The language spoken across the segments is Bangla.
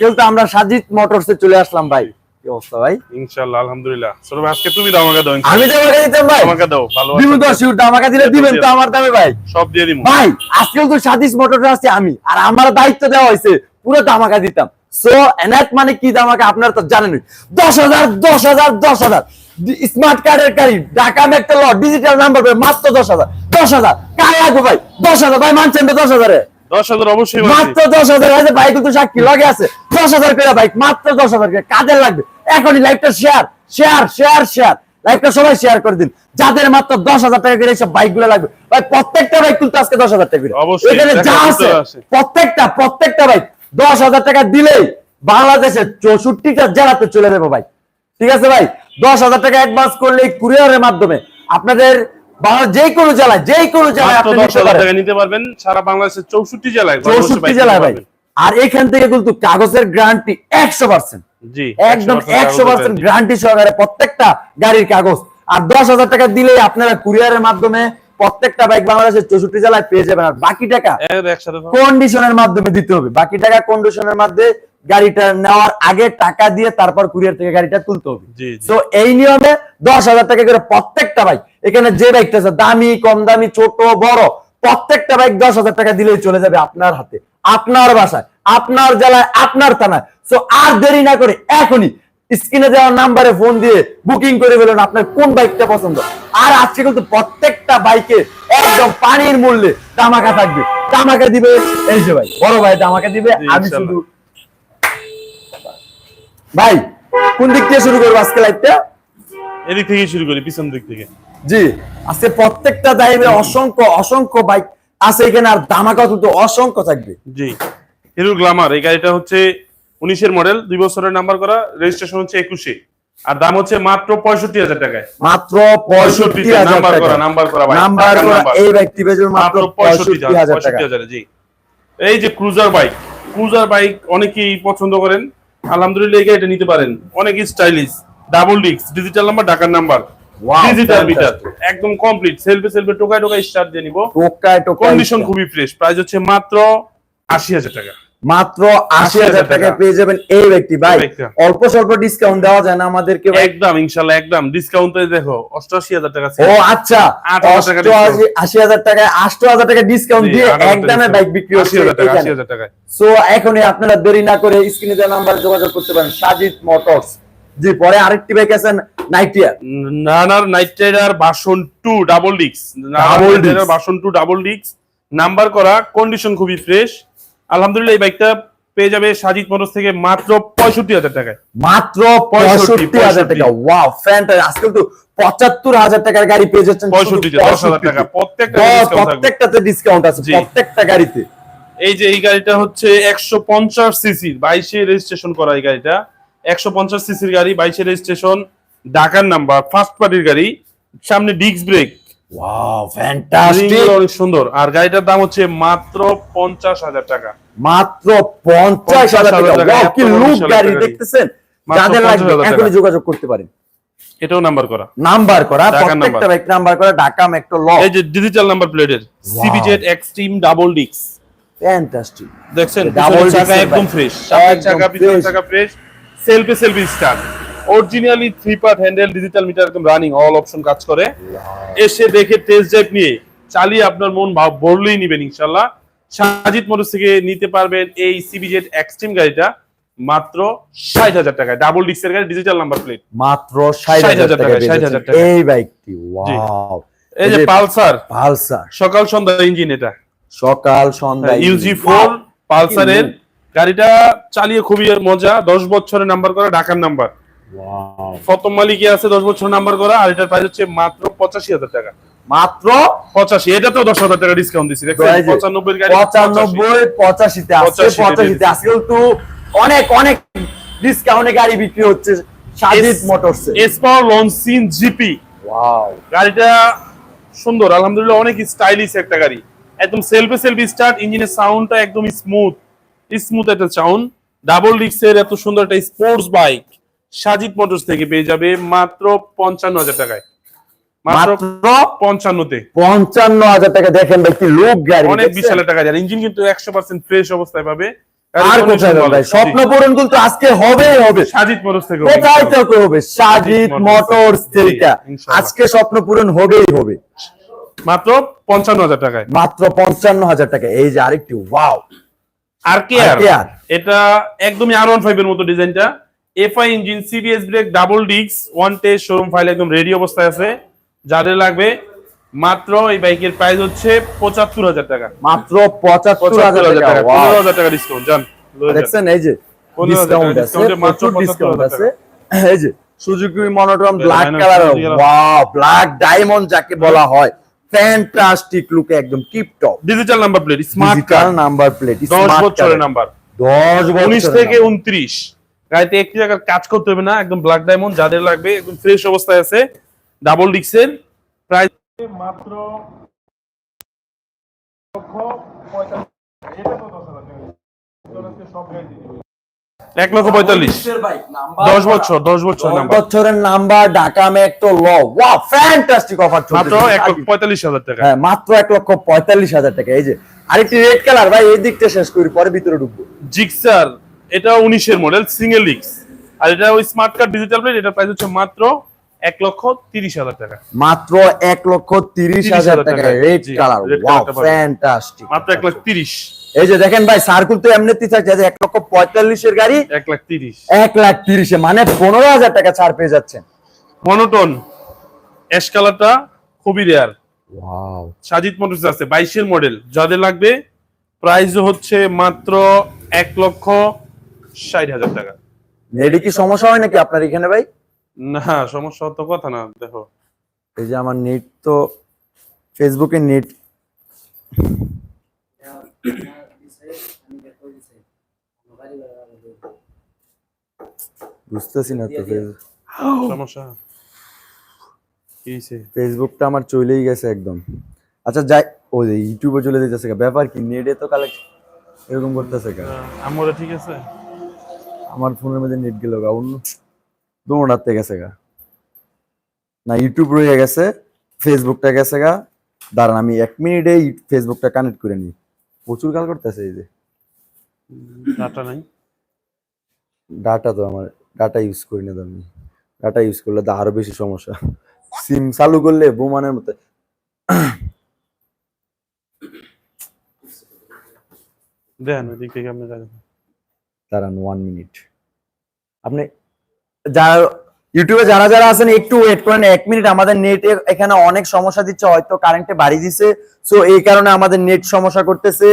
আজকাল তো আমরা সাজিদ মোটরসে চলে আসলাম ভাই। কি অবস্থা ভাই? ইনশাআল্লাহ আলহামদুলিল্লাহ। আজকে তুমি দাও আমাকে দাও আমি। আমাকে দিতাম ভাই। আমাকে দাও ভালো শিউর আমাকে দিলে দিবেন তো আমার দামে ভাই। সব দিয়ে দিমু। ভাই আজকাল তো সাজিদ মোটরসে আসছে আমি আর আমার দায়িত্ব দেওয়া হয়েছে পুরো দামাকা দিতাম। সো এনাক মানে কি দামাকা আপনারা তো জানেন দশ হাজার দশ হাজার দশ হাজার। স্মার্ট কার্ডের গাড়ি ঢাকা মেট্রো ল ডিজিটাল নাম্বার মাত্র দশ হাজার। দশ হাজার। কারে ভাই? দশ হাজার। ভাই মানছেন তো দশ হাজারে? দশ হাজার অবশ্যই মাত্র দশ হাজার আছে বাইক তো সাক্ষী লগে আছে। দশ হাজার করে বাইক মাত্র দশ হাজার করে কাজের লাগবে? এখনই লাইভটা শেয়ার শেয়ার শেয়ার শেয়ার লাইভটা সবাই শেয়ার করে দিন। যাদের মাত্র দশ হাজার টাকা করে এইসব বাইকগুলো লাগবে ভাই প্রত্যেকটা বাইক তুলতে আজকে দশ হাজার টাকা করে। এখানে যা আছে প্রত্যেকটা প্রত্যেকটা বাইক দশ হাজার টাকা দিলেই বাংলাদেশের চৌষট্টিটা জেলাতে চলে যাব ভাই। ঠিক আছে ভাই? দশ হাজার টাকা অ্যাডভান্স করলে কুরিয়ারের মাধ্যমে আপনাদের যে কোনো জেলায় যে কোনো জেলায় মাত্র আপনি নিতে হাজার পারেন। টাকা নিতে পারবেন সারা বাংলাদেশের চৌষট্টি জেলায় চৌষট্টি জেলায় ভাই। আর এখান থেকে কিন্তু কাগজের গ্যারান্টি একশো পার্সেন্ট একদম একশো পার্সেন্ট গ্যারান্টি সহকারে প্রত্যেকটা গাড়ির কাগজ। আর দশ হাজার টাকা দিলে আপনারা কুরিয়ারের মাধ্যমে প্রত্যেকটা বাইক বাংলাদেশের চৌষট্টি জেলায় পেয়ে যাবেন। আর বাকি টাকা। কন্ডিশনের মাধ্যমে দিতে হবে। বাকি টাকা কন্ডিশনের মাধ্যমে গাড়িটা নেওয়ার আগে টাকা দিয়ে তারপর কুরিয়ার থেকে গাড়িটা তুলতে হবে। তো এই নিয়মে দশ হাজার টাকা করে প্রত্যেকটা বাইক এখানে যে বাইকটা আছে দামি কম দামি ছোট বড় প্রত্যেকটা বাইক দশ হাজার টাকা দিলেই চলে যাবে আপনার হাতে আপনার বাসায় আপনার জেলায় আপনার থানায়। তো আর দেরি না করে এখনই স্ক্রিনে দেওয়া নাম্বারে ফোন দিয়ে বুকিং করে ফেলুন আপনার কোন বাইকটা পছন্দ। আর আজকে কিন্তু প্রত্যেকটা বাইকে একদম পানির মূল্যে দামাকা থাকবে। দামাকা দিবে এই যে ভাই বড় ভাই দামাকা দিবে আমি শুধু ভাই কোন দিক থেকে শুরু করব আজকে লাইভটা এদিক থেকে শুরু করি পিছন দিক থেকে। জি আজকে প্রত্যেকটা দাইবে অসংখ্য অসংখ্য বাইক আছে এখানে আর দামাকা কিন্তু অসংখ্য থাকবে। জি হিরো গ্লামার এই গাড়িটা হচ্ছে উনিশের মডেল দুই বছরের নাম্বার করা রেজিস্ট্রেশন হচ্ছে একুশে। আর দাম হচ্ছে মাত্র পঁয়ষট্টি হাজার টাকায়। মাত্র পঁয়ষট্টি নাম্বার করা নাম্বার করা নাম্বার করা এই পেয়েছে মাত্র পঁয়ষট্টি হাজার টাকা। জি। এই যে ক্রুজার বাইক ক্রুজার বাইক অনেকেই পছন্দ করেন। আলহামদুলিল্লাহ এই গাড়িটা নিতে পারেন। অনেক stylish double disk digital number ঢাকার নাম্বার ডিজিটাল মিটার একদম কমপ্লিট সেলফে সেলফে টোকায় টোকায় স্টার্ট দিয়ে নিব। টোকায় টোকায় কন্ডিশন খুবই ফ্রেশ প্রাইস হচ্ছে মাত্র আশি হাজার টাকা। মাত্র আশি হাজার 80,000 টাকা টাকা। পেয়ে যাবেন এই ব্যক্তি ভাই। অল্প স্বল্প ডিসকাউন্ট দেওয়া যায় না আমাদেরকে একদম ইনশাল্লাহ একদম। ডিসকাউন্ট দেখো অষ্টআশি হাজার টাকা ও আচ্ছা। আশি হাজার টাকায় আষ্ট হাজার টাকা ডিসকাউন্ট দিয়ে একদমে বাইক বিক্রি হচ্ছে সো এখনই আপনারা দেরি না করে স্ক্রিনে দেওয়া নাম্বারে যোগাযোগ করতে পারেন। সাজিদ মোটরস। জি পরে আরেকটি বাইক আছেন নাইটিয়া নানার night rider version two double ডিক্স Double disc। Version two double ডিক্স নাম্বার করা কন্ডিশন খুবই ফ্রেশ আলহামদুলিল্লাহ এই বাইকটা পেয়ে যাবে সাজিদ মোটরস থেকে মাত্র পঁয়ষট্টি হাজার টাকায়। মাত্র 65 পঁয়ষট্টি হাজার টাকা। ওয়াও ফ্যান্টাস্টিক আজকে তো পঁচাত্তর হাজার টাকার গাড়ি পেয়ে যাচ্ছেন শুধু দশ হাজার টাকা। প্রত্যেকটা। প্রত্যেকটাতে ডিসকাউন্ট আছে। প্রত্যেকটা গাড়িতে। এই যে এই গাড়িটা হচ্ছে একশো পঞ্চাশ সিসির বাইশে রেজিস্ট্রেশন করা এই গাড়িটা। একশো পঞ্চাশ সিসির গাড়ি বাইশে রেজিস্ট্রেশন ঢাকার নাম্বার ফার্স্ট পার্টির গাড়ি সামনে ডিস্ক ব্রেক ওয়াও ফ্যান্টাস্টিক অনেক সুন্দর। আর গাড়িটার দাম হচ্ছে মাত্র পঞ্চাশ হাজার টাকা। মাত্র পঞ্চাশ হাজার টাকা। 50,000 টাকা, ওয়াও এত কি লুক গাড়ি দেখতেছেন? যাদের লাগবে এখনই যোগাযোগ করতে পারেন। এটাও নাম্বার করা। নাম্বার করা প্রত্যেকটা বাইক নাম্বার করা ঢাকা মেট্রো ল এই যে ডিজিটাল নাম্বার প্লেটের সিবিজেড এক্সট্রিম ডাবল ডিক্স ফ্যান্টাস্টিক দেখছেন? চাকা একদম ফ্রেশ চাকা পিছনের চাকা fresh selfie selfie start originally three part handle digital meter একদম রানিং অল অপশন কাজ করে। এসে দেখে টেস্ট ড্রাইভ নিয়ে চালিয়ে আপনার মন ভরলেই নিবেন ইনশাল্লাহ সাজিদ মোটরস থেকে নিতে পারবেন এই সিবিজেড এক্সট্রিম গাড়িটা মাত্র ষাট হাজার টাকায়। ডাবল ডিস্কের গাড়ি ডিজিটাল নাম্বার প্লেট মাত্র ষাট 60,000 হাজার টাকা পেয়ে 60,000 টাকা। এই বাইকটি ওয়াও। এই যে পালসার। পালসার। সকাল সন্ধ্যা ইঞ্জিন এটা। সকাল সন্ধ্যা ইউজি ফোর পালসারের গাড়িটা চালিয়ে খুবই মজা দশ বছরের নাম্বার করা ঢাকার নাম্বার প্রথম মালিকে আছে দশ বছর নাম্বার করা আর এটার প্রাইস হচ্ছে মাত্র পঁচাশি হাজার টাকা। মাত্র? পঁচাশি এটাতেও দশ হাজার টাকা ডিসকাউন্ট দিচ্ছি পঁচানব্বই পঁচানব্বই পঁচাশিতে আসছে 85 তে পঁচাশিতে আজকে কিন্তু অনেক অনেক ডিসকাউন্টে গাড়ি বিক্রি হচ্ছে সাজিদ মোটরস এসপাওয়ার লঞ্চিন জিপি ওয়াও গাড়িটা সুন্দর আলহামদুলিল্লাহ অনেক স্টাইলিশ একটা গাড়ি। একদম সেলফি সেলফি স্টার্ট ইঞ্জিনের সাউন্ডটা একদম স্মুথ স্মুথ একটা সাউন্ড ডাবল ডিক্সের এত সুন্দর একটা স্পোর্টস বাইক সাজিদ মোটরস থেকে পেয়ে যাবে মাত্র পঞ্চান্ন হাজার টাকায়। মাত্র পঞ্চান্নতে। পঞ্চান্ন হাজার টাকা দেখেন ভাই কি লোক গাড়ি অনেক বিশাল একটা গাড়ি ইঞ্জিন কিন্তু একশো পার্সেন্ট ফ্রেশ অবস্থায় পাবে। আর কোথায় ভাই? স্বপ্ন পূরণ কিন্তু আজকে হবে হবে। সাজিদ মোটরস থেকে কোথায় থেকে হবে? সাজিদ মোটরস থেকে। আজকে স্বপ্ন পূরণ হবেই হবে। মাত্র পঞ্চান্ন হাজার টাকায়। মাত্র পঞ্চান্ন হাজার টাকা এই যে আরেকটি ওয়াও আর কেয়ার Arcear। এটা একদমই আর ওয়ান ফাইভ এর মতো ডিজাইনটা। FI engine CBS brake double ডিক্স ওয়ান টেস্ট শোরুম ফাইল একদম রেডি অবস্থায় আছে। যাদের লাগবে মাত্র এই বাইকের প্রাইস হচ্ছে পঁচাত্তর হাজার টাকা। মাত্র পঁচাত্তর হাজার টাকা পনেরো হাজার টাকা ডিসকাউন্ট জান দেখছেন এই যে ডিসকাউন্ট আছে মাত্র ডিসকাউন্ট আছে। এই যে সুজুকি ব্ল্যাক কালার Suzuki কালার। ওয়াও ব্ল্যাক ডায়মন্ড যাকে বলা হয়। ফ্যান্টাস্টিক লুকে একদম tip top digital number plate smart card number plate দশ বছরের নাম্বার 10 বছরের উনিশ থেকে number। উনত্রিশ। গাড়িতে একটি জায়গার কাজ করতে হবে না একদম ব্ল্যাক ডায়মন্ড যাদের লাগবে একদম ফ্রেশ অবস্থায় আছে ডাবল ডিক্সের প্রাইস মাত্র এক লক্ষ পঁয়তাল্লিশ। দশ বছর দশ বছর বছরের নাম্বার ঢাকা মেট্রো ল ওয়াও ফ্যান্টাস্টিক অফার মাত্র এক লক্ষ পঁয়তাল্লিশ হাজার টাকা। হ্যাঁ মাত্র এক লক্ষ পঁয়তাল্লিশ হাজার টাকা। এই যে আরেকটি রেড কালার ভাই এই দিকটা শেষ করি পরে ভিতরে ঢুকবো। জিক্সার এটা উনিশের মডেল সিঙ্গেল ডিক্স আর এটা ওই স্মার্ট কার্ড ডিজিটাল প্লেট এটা প্রাইস হচ্ছে মাত্র এক লক্ষ তিরিশ হাজার টাকা। মাত্র এক লক্ষ তিরিশ হাজার টাকা। রেড কালার ওয়াও ফ্যান্টাস্টিক মাত্র এক লাখ তিরিশ। এই যে দেখেন ভাই সার্কুল তো এমনিতেই থাকছে এক লক্ষ পঁয়তাল্লিশের গাড়ি এক লাখ তিরিশ। এক লাখ তিরিশে মানে পনেরো হাজার টাকা ছাড় পেয়ে যাচ্ছেন মনোটন অ্যাশ কালারটা খুবই রেয়ার ওয়াও সাজিদ মোটরস আছে বাইশের মডেল যাদের লাগবে প্রাইস হচ্ছে মাত্র এক লক্ষ ষাট হাজার টাকা। নেটে কি সমস্যা হয় নাকি আপনার এখানে ভাই? না সমস্যা তো কথা না দেখো। এই যে আমার নেট তো ফেসবুকে নেট বুঝতেছি না তো সমস্যা ফেসবুকটা আমার চলেই গেছে একদম আচ্ছা যাই ও যে ইউটিউবে চলে যেতেছে গা। ব্যাপার কি নেটে তো কালেক্ট এরকম করতেছে গা আমরা ঠিক আছে আমার ফোনের মধ্যে নেট গেল গা অন্য দৌড়াতে গেছে গা না ইউটিউব রয়ে গেছে ফেসবুকটা গেছে গা দাঁড়ান আমি এক মিনিটে ফেসবুকটা কানেক্ট করে নিই প্রচুর কাল করতেছে এই যে ডাটা নাই ডাটা তো আমার ডাটা ইউজ করি না আমি। ডাটা ইউজ করলে তো আরও বেশি সমস্যা। সিম চালু করলে বোমানের মতো। দেন ওদিক থেকে আপনি দেখেন দাঁড়ান ওয়ান মিনিট আপনি যারা ইউটিউবে যারা যারা আছেন একটু ওয়েট করেন এক মিনিট আমাদের নেট এখানে অনেক সমস্যা দিচ্ছে হয়তো কারেন্টে বাড়ি দিছে। সো এই কারণে আমাদের নেট সমস্যা করতেছে।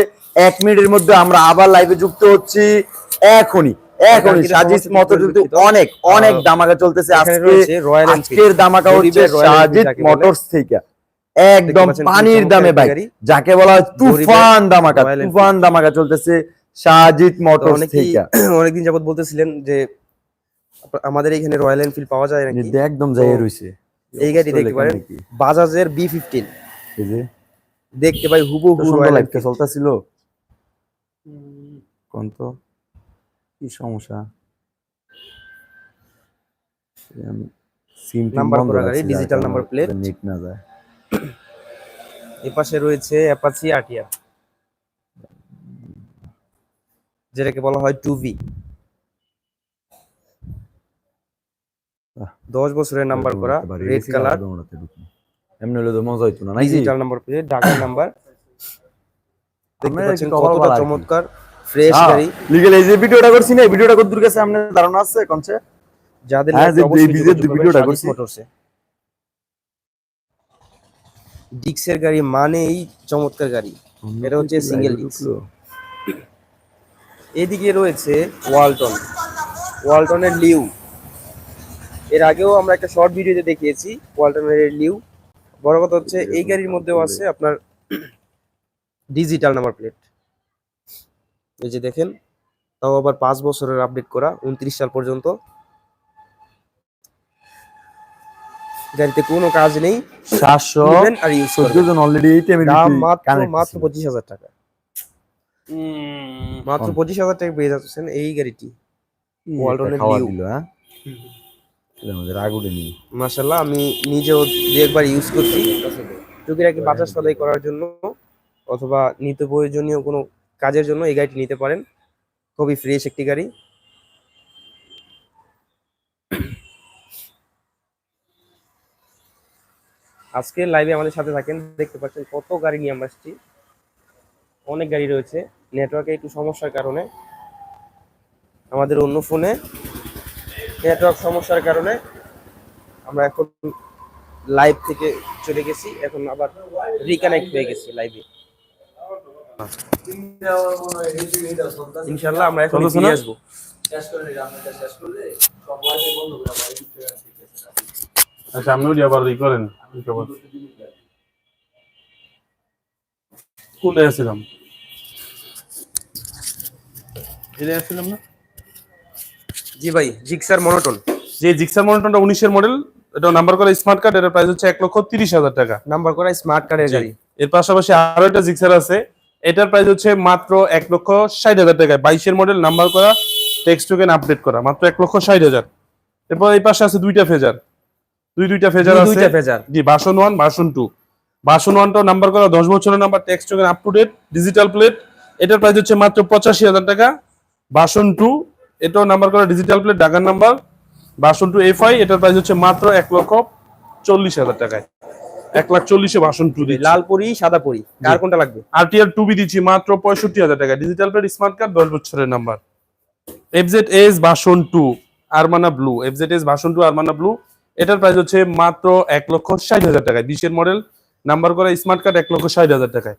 এক মিনিটের মধ্যে আমরা আবার লাইভে যুক্ত হচ্ছি। এখনই। কালকের সাজিদ কিন্তু অনেক অনেক দামাকা চলতেছে। আজকে রয়্যাল আজকের দামাকা হচ্ছে সাজিদ মোটরস থেকে। একদম পানির দামে গাড়ি। যাকে বলা হয় তুফান দামাকা তুফান দামাকা চলতেছে সাজিদ মোটরস থেকে। অনেকদিন যাবত বলতেছিলেন যে আমাদের এখানে রয়্যাল এনফিল্ড পাওয়া যায় নাকি? একদম যাই তো রইছে এই গাড়ি দেখতে পারেন? বাজাজের বি ফিফটিন এই যে। দেখতে ভাই হুবহু রয়্যাল লাইফটা চলতেছিল। কোন তো? কি সমস্যা? সিম Number করা গাড়ি, digital number plate। নেট না যায়। এ পাশে রয়েছে অ্যাপাচি আটিয়ার যেটাকে বলা হয় টু ভি দশ বছরের নাম্বার করা রেড কালার। এমনি হলে তো মজা হইতো না ডিজিটাল নাম্বার প্লেট ঢাকার নাম্বার দেখতে পাচ্ছেন কতটা। চমৎকার। ফ্রেশ হ্যাঁ, গাড়ি। লিগেল এই যে ভিডিওটা করছি না এই ভিডিওটা কত দূর গেছে আপনার ধারণা আছে কোনছে? যাদের হ্যাঁ, ভিডিওটা করছি। মোটরসে। ডিক্সের গাড়ি মানেই চমৎকার গাড়ি। এটা হচ্ছে single disc। এদিকে রয়েছে ওয়ালটন ওয়ালটনের লিউ এর আগেও আমরা একটা শর্ট ভিডিওতে দেখিয়েছি ওয়ালটনের এই লিউ বড় কথা হচ্ছে এই গাড়ির মধ্যেও আছে আপনার ডিজিটাল নাম্বার প্লেট এই যে দেখেন তাও আবার পাঁচ বছরের আপডেট করা উনত্রিশ সাল পর্যন্ত। গাড়িতে কোনো কাজ নেই। সাতশো আর ইউজ করবেন অলরেডি আমি দাম মাত্র মাত্র পঁচিশ হাজার টাকা। মাত্র পঁচিশ হাজার টাকা পেয়ে যাচ্ছেন এই গাড়িটি। ওয়ালটনের হ্যাঁ? আমি নিজেও দু একবার ইউজ করছি। টুকিটাকি বাজার সদাই করার জন্য অথবা নিত্য প্রয়োজনীয় কোনো কাজের জন্য এই গাড়িটি নিতে পারেন। খুবই ফ্রেশ একটি গাড়ি। আজকে লাইভে আমাদের সাথে থাকেন, দেখতে পাচ্ছেন কত গাড়ি নিয়ে আমরা অনেক গাড়ি রয়েছে। নেটওয়ার্কে একটু সমস্যার কারণে। আমাদের অন্য ফোনে নেটওয়ার্ক সমস্যার কারণে আমরা এখন লাইভ থেকে চলে গেছি। এখন আবার রিকানেক্ট হয়ে গেছি লাইভে ইনশাল্লাহ আমরা এখন ফিরে আসব। আচ্ছা আপনি ওই আবার ই করেন কোনে আসছিলাম এটা আসছিলাম না? জি ভাই জিক্সার মনোটন। যে জিক্সার মনিটরটা উনিশের মডেল এটা নাম্বার করা স্মার্ট কার্ড এটার প্রাইস হচ্ছে এক লক্ষ তিরিশ হাজার টাকা। নাম্বার করা স্মার্ট কার্ডের গাড়ি। এর পাশাপাশি আরও একটা জিক্সার আছে এটার প্রাইস হচ্ছে মাত্র এক লক্ষ ষাট হাজার টাকায়। বাইশের মডেল নাম্বার করা টেক্সট টোকেন আপডেট করা মাত্র এক লক্ষ ষাট হাজার। এরপর এই পাশে আছে দুইটা ফেজার। দুই দুইটা ফেজার আছে। দুইটা ফেজার। জি বাসন ওয়ান বাসন টু বাসন ওয়ানটাও নাম্বার করা দশ বছরের number tax token up to date digital plate এটার প্রাইস হচ্ছে মাত্র পঁচাশি হাজার টাকা। বাসন টু এটাও নাম্বার করা ডিজিটাল প্লেট ঢাকার number version two F I এটার প্রাইস হচ্ছে মাত্র এক লক্ষ চল্লিশ হাজার টাকায়। এক লাখ চল্লিশে বাসন টু দিচ্ছি। লাল পরি সাদা পরি। কার কোনটা লাগবে? আরটিআর টু বি দিচ্ছি মাত্র পঁয়ষট্টি হাজার টাকা। ডিজিটাল প্লেট স্মার্ট কার্ড দশ বছরের number FZ S version two আরমানা blue FZ S version two আরমানা blue এটার প্রাইস হচ্ছে মাত্র এক লক্ষ ষাট হাজার টাকায়। বিশের মডেল নাম্বার করা স্মার্ট কার্ড এক লক্ষ ষাট হাজার টাকায়।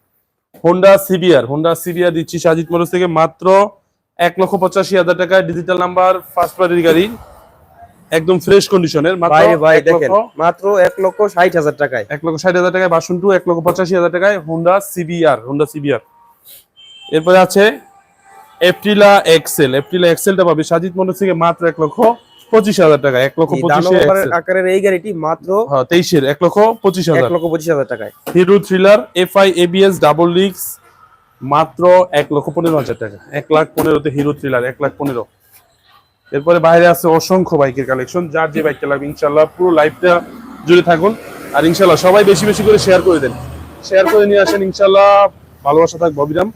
হোন্ডা সিবিআর হোন্ডা সিবিআর দিচ্ছি সাজিদ মোটরস থেকে মাত্র এক লক্ষ পঁচাশি হাজার টাকায়। ডিজিটাল নাম্বার ফার্স্ট পার্টির গাড়ি একদম ফ্রেশ কন্ডিশনের ভাই ভাই দেখেন মাত্র এক লক্ষ ষাট হাজার টাকায়। এক লক্ষ ষাট হাজার টাকায় বাসন টু এক লক্ষ পঁচাশি হাজার টাকায় হোন্ডা সিবিআর হোন্ডা সিবিআর এরপরে আছে এপ্রিলা এক্সেল এপ্রিলা এক্সেলটা পাবে সাজিদ মোটর থেকে মাত্র এক লক্ষ পঁচিশ হাজার টাকা এক লক্ষ পঁচিশে আকারের এই গাড়িটি মাত্র হ্যাঁ তেইশের এক লক্ষ পঁচিশ এক হাজার। লক্ষ পঁচিশ হাজার টাকায়। Hero Thriller F I ABS double leaks মাত্র এক লক্ষ পনেরো হাজার টাকা। এক লাখ পনেরোতে হিরো থ্রিলার এক লাখ পনেরো। এরপরে বাইরে আছে অসংখ্য বাইকের কালেকশন যার যে বাইকটা লাগবে ইনশাল্লাহ পুরো লাইফটা জুড়ে থাকুন। আর ইনশাল্লাহ সবাই বেশি বেশি করে শেয়ার করে দেন। শেয়ার করে নিয়ে আসেন ইনশাল্লাহ ভালোবাসা থাকবে অবিরাম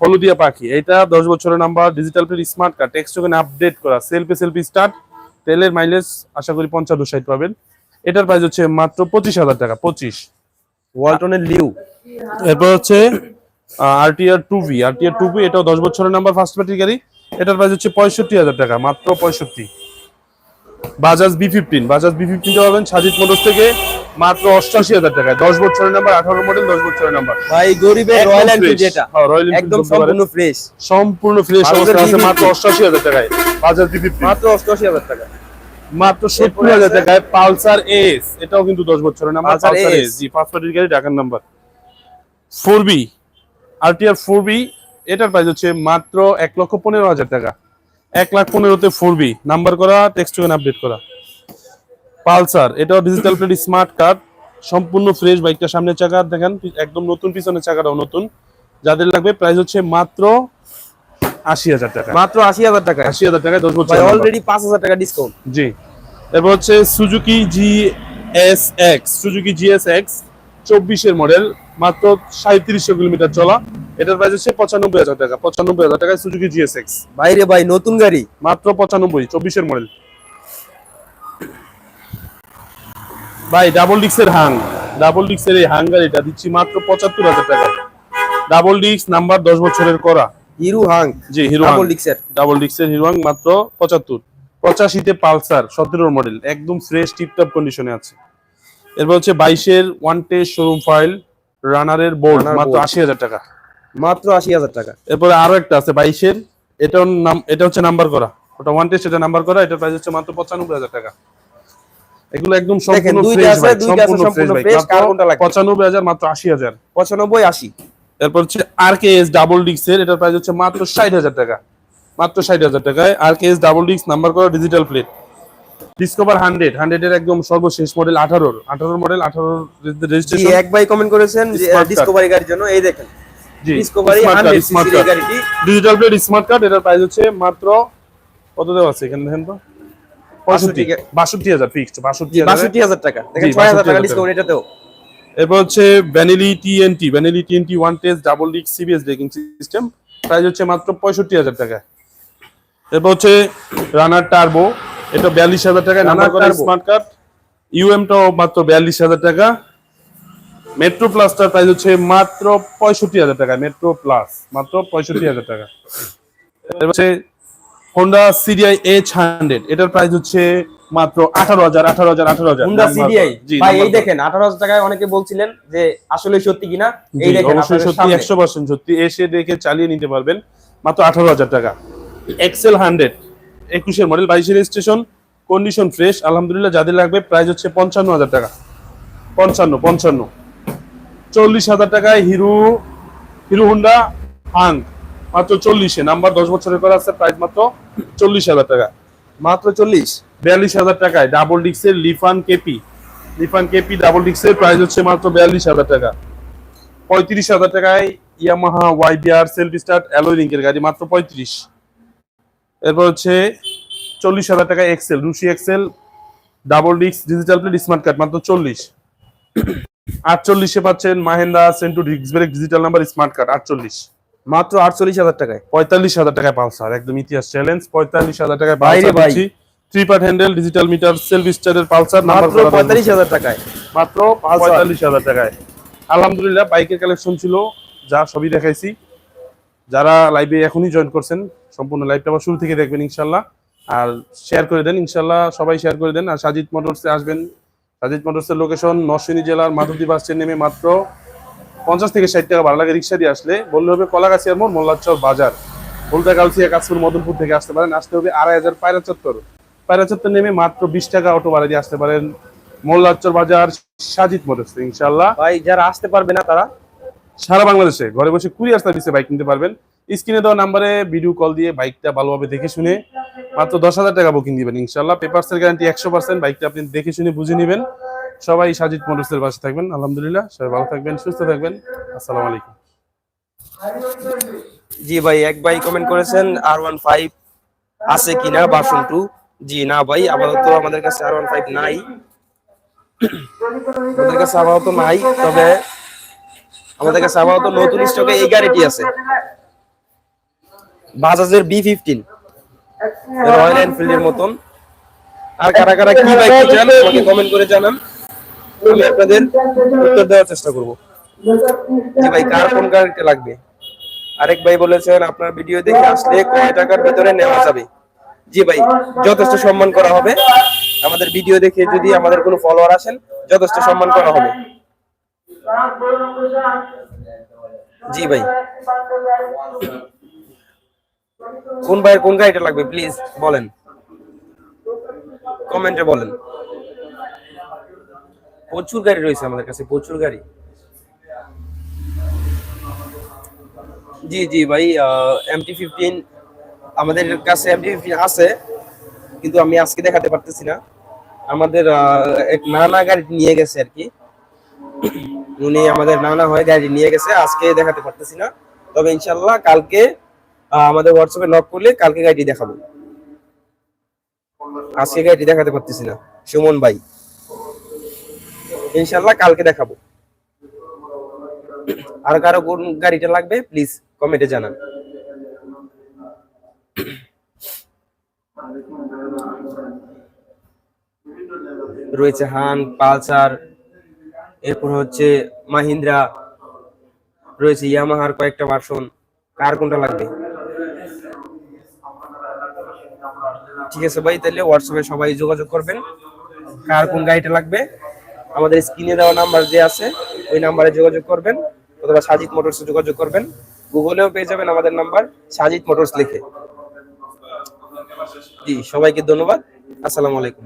হলুদিয়া পাখি এটা দশ বছরের number digital plate smart card tax token update করা সেলফি সেলফি স্টার্ট তেলের মাইলেজ আশা করি পঞ্চান্ন ষাট পাবেন। এটার প্রাইস হচ্ছে মাত্র পঁচিশ হাজার টাকা পঁচিশ। ওয়ালটনের লিউ। এরপর হচ্ছে RTR two V RTR two V এটাও দশ বছরের নাম্বার ফার্স্ট পার্টি গাড়ি। এটার প্রাইস হচ্ছে পঁয়ষট্টি হাজার টাকা মাত্র পঁয়ষট্টি। Bajaj B fifteen Bajaj B ফিফটিনটা পাবেন সাজিদ মোটরস থেকে মাত্র অষ্টাশি হাজার টাকায়। দশ বছরের নাম্বার আঠারো মডেল দশ বছরের নাম্বার ভাই গরিবের রয়্যাল এনফিল্ড যেটা। হ্যাঁ, একদম সম্পূর্ণ ফ্রেশ সম্পূর্ণ ফ্রেশ অবস্থা আছে মাত্র অষ্টাশি হাজার টাকায় বাজাজ বি ফিফটিন মাত্র অষ্টআশি হাজার টাকা। মাত্র সত্তর হাজার টাকায় পালসার এস এটাও কিন্তু দশ বছরের নাম্বার পালসার এস জি পাঁচ পার্টির গাড়ি ঢাকার number four B RTR four B এটার প্রাইস হচ্ছে মাত্র এক লক্ষ পনেরো হাজার টাকা। এক লাখ পনেরোতে ফোর বি নাম্বার করা টেক্সট আপডেট করা। পালসার এটাও ডিজিটাল প্লেট স্মার্ট কার্ড সম্পূর্ণ ফ্রেশ বাইকটা সামনের চাকা। দেখেন একদম নতুন পিছনের চাকাটাও নতুন। যাদের লাগবে প্রাইস হচ্ছে মাত্র আশি হাজার টাকা। মাত্র আশি হাজার টাকা আশি হাজার টাকা দশ বছর অলরেডি পাঁচ হাজার টাকা ডিসকাউন্ট জি। এরপর হচ্ছে Suzuki G S X Suzuki G S X চব্বিশের মডেল মাত্র সাঁত্রিশশো কিলোমিটার চলা। এটার প্রাইস হচ্ছে পঁচানব্বই হাজার টাকা। পঁচানব্বই হাজার টাকায় সুজুকি জিএস এক্স বাইরে ভাই নতুন গাড়ি। মাত্র পঁচানব্বই চব্বিশের মডেল ভাই ডাবল ডিক্সের হাং ডাবল ডিক্সের এই হাং গাড়িটা দিচ্ছি মাত্র পঁচাত্তর হাজার টাকা। ডাবল ডিক্স নাম্বার দশ বছরের করা। হিরু হাং জি হিরো ডাবল ডিক্সের ডাবল ডিক্সের হিরোয়াং মাত্র পঁচাত্তর। পঁচাশিতে পালসার সতেরোর মডেল একদম ফ্রেশ টিপটপ কন্ডিশনে আছে। এরপর হচ্ছে বাইশের ওয়ান টেস্ট শোরুম ফাইল রানারের বোর্ড মাত্র আশি হাজার টাকা। মাত্র আশি হাজার টাকা। এরপরে আরও একটা আছে বাইশের। এটার নাম এটা হচ্ছে নাম্বার করা। ওটা ওয়ান টেস্ট এটা নাম্বার করা। এটার প্রাইস হচ্ছে মাত্র পঁচানব্বই হাজার টাকা। এগুলো একদম সম্পূর্ণ ফ্রেশ সম্পূর্ণ ফ্রেশ কার কোনটা লাগবে? মাত্র আশি হাজার। পঁচানব্বই আশি। এরপর হচ্ছে আর কে এস ডাবল ডিক্সের এটার প্রাইস হচ্ছে মাত্র ষাট হাজার টাকা। মাত্র ষাট হাজার টাকায় ডাবল ডিক্স নাম্বার করা ডিজিটাল প্লেট ডিসকভার হান্ড্রেড হান্ড্রেডের একদম সর্বশেষ মডেল আঠারোর। আঠারোর মডেল আঠারোর জি রেজিস্ট্রেশন এক ভাই কমেন্ট করেছেন। ডিসকভারি গাড়ির জন্য। এই দেখেন Discovery smart card hundred smart card digital plate smart card এটার প্রাইস হচ্ছে মাত্র কত দেওয়া আছে এখানে দেখেন তো? বাষট্টি- হাজার। ফিক্সড বাষট্টি হাজার। টাকা। ছয় হাজার 62,000 টাকা। ডিসকাউন্ট এটাতেও। এরপর হচ্ছে ভ্যানিলি টিএনটি ভ্যানিলি টিএনটি ওয়ান টেস্ট ডাবল ডিক সিবিএস ব্রেকিং সিস্টেম প্রাইস হচ্ছে মাত্র পঁয়ষট্টি হাজার টাকা। এরপর হচ্ছে রানার টার্বো এটা বিয়াল্লিশ হাজার টাকা Turbo। স্মার্ট কার্ড ইউএমটাও মাত্র বিয়াল্লিশ হাজার টাকা। মেট্রো প্লাসটার প্রাইস হচ্ছে মাত্র পঁয়ষট্টি হাজার টাকা মেট্রো প্লাস মাত্র পঁয়ষট্টি হাজার টাকা। হচ্ছে হোন্ডা সিডিআই এইচ হান্ড্রেড এটার প্রাইস হচ্ছে মাত্র আঠারো হাজার আঠারো হাজার আঠারো হাজার। হুন্ডা সিডিআই ভাই এই দেখেন আঠারো হাজার টাকায় অনেকে বলছিলেন যে আসলে সত্যি কিনা? এই দেখেন অবশ্যই সত্যি। একশো পার্সেন্ট সত্যি। এসে দেখে চালিয়ে নিতে পারবেন মাত্র আঠারো হাজার টাকা। এক্সেল হান্ড্রেড একুশের মডেল বাইশের স্টেশন কন্ডিশন ফ্রেশ আলহামদুলিল্লাহ যাদের লাগবে প্রাইস হচ্ছে পঞ্চান্ন হাজার টাকা। পঞ্চান্ন পঞ্চান্ন। চল্লিশ হাজার টাকায় হিরো হিরো হুন্ডা হাং মাত্র চল্লিশে। নাম্বার দশ বছরের করা আছে প্রাইস মাত্র চল্লিশ হাজার টাকা। মাত্র চল্লিশ? বিয়াল্লিশ হাজার টাকায় double ডিক্সের Lifan KP Lifan KP double ডিক্সের price হচ্ছে মাত্র বিয়াল্লিশ হাজার টাকা। পঁয়ত্রিশ হাজার টাকায় Yamaha YBR self start alloy লিঙ্কের গাড়ি মাত্র পঁয়ত্রিশ। এরপর হচ্ছে চল্লিশ হাজার টাকায় এক্সেল রুশি এক্সেল ডাবল ডিক্স ডিজিটাল প্লেট স্মার্ট কার্ড মাত্র চল্লিশ। আটচল্লিশে পাচ্ছেন মাহেন্দ্রা সেন্টু ডিক্স brake digital number smart card আটচল্লিশ। মাত্র আটচল্লিশ হাজার টাকায়। পঁয়তাল্লিশ হাজার টাকায় পালসার একদম ইতিহাস চ্যালেঞ্জ পঁয়তাল্লিশ হাজার টাকায় বাইরে Pulsar three part handle digital meter self স্টারের পালসার নাম্বার পঁয়তাল্লিশ হাজার টাকায়। মাত্র পঁয়তাল্লিশ হাজার টাকায়। আলহামদুলিল্লাহ বাইকের কালেকশন ছিল যা সবই দেখাইছি। যারা লাইভে এখনই জয়েন করছেন সম্পূর্ণ লাইভটা আবার শুরু থেকে দেখবেন ইনশাল্লাহ। আর শেয়ার করে দেন ইনশাল্লাহ সবাই শেয়ার করে দেন। আর সাজিদ মোটরসে আসবেন সাজিদ মোটরসের লোকেশন নরসিংদী জেলার মাধবদী বাস স্ট্যান্ড নেমে মাত্র পঞ্চাশ থেকে ষাট টাকা ভাড়া লাগে রিক্সা দিয়ে আসলে। বললে হবে কলাগাছিয়ার মোড় মোল্লাচর বাজার। বলতে গালসিয়া কাশপুর মদনপুর থেকে আসতে পারেন। আসতে হবে আড়াই হাজার পায়রা চত্বর। পায়রা চত্বর নেমে মাত্র বিশ টাকা অটো ভাড়া দিয়ে আসতে পারেন মোল্লাচর বাজার সাজিদ মোটরস ইনশাল্লাহ ভাই যারা আসতে পারবে না তারা? সারা বাংলাদেশে। ঘরে বসে কুরিয়ার দিচ্ছে বাইক কিনতে পারবেন। স্ক্রিনে দেওয়া নাম্বারে ভিডিও কল দিয়ে বাইকটা ভালোভাবে দেখে শুনে মাত্র দশ হাজার টাকা বুকিং দিবেন ইনশাল্লাহ পেপারসের গ্যারান্টি একশো পার্সেন্ট বাইকটা আপনি দেখে শুনে বুঝে নেবেন। সবাই সাজিদ মোটরসের পাশে থাকবেন, আলহামদুলিল্লাহ। সবাই ভালো থাকবেন, সুস্থ থাকবেন। আসসালামু আলাইকুম। জি ভাই, এক ভাই কমেন্ট করেছেন আর ওয়ান ফাইভ আছে কিনা বাসন টু জি, না ভাই, আপাতত আমাদের কাছে আর ওয়ান ফাইভ নাই। আমাদের কাছে আপাতত নাই, তবে আমাদের কাছে আপাতত নতুন স্টকে এই গাড়িটি আছে। বাজাজের বি ফিফটিন রয়্যাল এনফিল্ডের মতন। আর কারা কারা কি বাইক চান আমাকে কমেন্ট করে জানান। আমি আপনাদের উত্তর দেওয়ার চেষ্টা করব। জি ভাই কার কোন গাড়িটা লাগবে? আরেক ভাই বলেছেন আপনার ভিডিও দেখে আসলে কয় টাকার ভিতরে নেওয়া যাবে। জি ভাই যথেষ্ট সম্মান করা হবে। আমাদের ভিডিও দেখে যদি আমাদের কোনো ফলোয়ার আসেন যথেষ্ট সম্মান করা হবে। জি ভাই। কোন ভাইয়ের কোন গাড়িটা লাগবে প্লিজ বলেন। কমেন্টে বলেন। প্রচুর গাড়ি রয়েছে আমাদের কাছে, প্রচুর গাড়ি। জি জি, ভাই এমটি ফিফটিন আমাদের কাছে এমটি ফিফটিন আছে, কিন্তু আমি আজকে দেখাতে পারতেছি না। আমাদের এক নানা গাড়ি নিয়ে গেছে আর কি। উনি আমাদের নানা হয়ে গাড়ি নিয়ে গেছে, আজকে দেখাতে পারতেছি না। তবে ইনশাল্লাহ কালকে আমাদের হোয়াটসঅ্যাপে নক করলে কালকে গাড়িটি দেখাবো। আজকে গাড়িটি দেখাতে পারতেছি না, সুমন ভাই। ইনশাল্লাহ কালকে দেখাবো। আর কারও কোন গাড়িটা লাগবে প্লিজ কমেন্টে জানান। রয়েছে হান, পালসার, এরপর হচ্ছে মাহিন্দ্রা, রয়েছে ইয়ামাহার কয়েকটা ভার্সন কার কোনটা লাগবে? ঠিক আছে ভাই, তাহলে হোয়াটসঅ্যাপে সবাই যোগাযোগ করবেন। কার কোন গাড়িটা লাগবে? আমাদের স্ক্রিনে দেওয়া নাম্বার যে আছে, ওই নাম্বারে যোগাযোগ করবেন, অথবা সাজিদ মোটরসে যোগাযোগ করবেন। গুগলেও পেয়ে যাবেন আমাদের নাম্বার, সাজিদ মোটরস লিখে। জি, সবাইকে ধন্যবাদ। আসসালামু আলাইকুম।